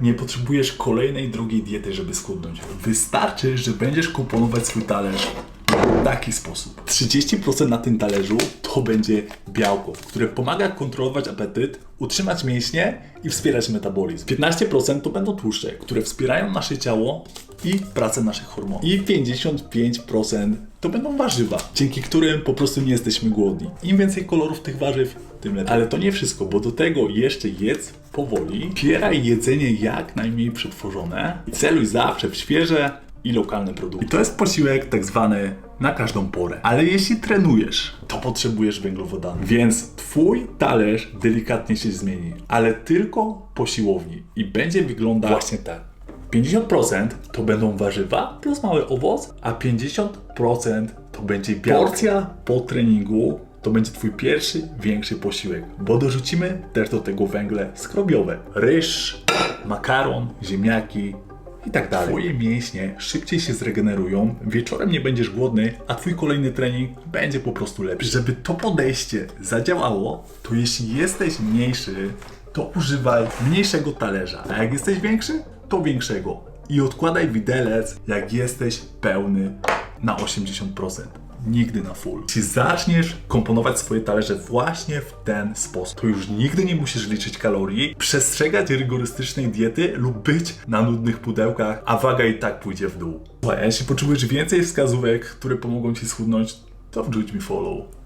Nie potrzebujesz kolejnej drogiej diety, żeby schudnąć. Wystarczy, że będziesz komponować swój talerz w taki sposób. 30% na tym talerzu to będzie białko, które pomaga kontrolować apetyt, utrzymać mięśnie i wspierać metabolizm. 15% to będą tłuszcze, które wspierają nasze ciało i pracę naszych hormonów. I 55% to będą warzywa, dzięki którym po prostu nie jesteśmy głodni. Im więcej kolorów tych warzyw, tym lepiej. Ale to nie wszystko, bo do tego jeszcze jedz powoli, wspieraj jedzenie jak najmniej przetworzone i celuj zawsze w świeże i lokalne produkty. I to jest posiłek tak zwany na każdą porę. Ale jeśli trenujesz, to potrzebujesz węglowodanów. Więc twój talerz delikatnie się zmieni, ale tylko po siłowni i będzie wyglądał właśnie tak. 50% to będą warzywa plus mały owoc, a 50% to będzie białko. Porcja po treningu to będzie twój pierwszy, większy posiłek, bo dorzucimy też do tego węgle skrobiowe. Ryż, makaron, ziemniaki i tak dalej. Twoje mięśnie szybciej się zregenerują, wieczorem nie będziesz głodny, a twój kolejny trening będzie po prostu lepszy. Żeby to podejście zadziałało, to jeśli jesteś mniejszy, to używaj mniejszego talerza, a jak jesteś większy, to większego. I odkładaj widelec, jak jesteś pełny na 80%. Nigdy na full. Jeśli zaczniesz komponować swoje talerze właśnie w ten sposób, to już nigdy nie musisz liczyć kalorii, przestrzegać rygorystycznej diety lub być na nudnych pudełkach, a waga i tak pójdzie w dół. Słuchaj, jeśli potrzebujesz więcej wskazówek, które pomogą Ci schudnąć, to wrzuć mi follow.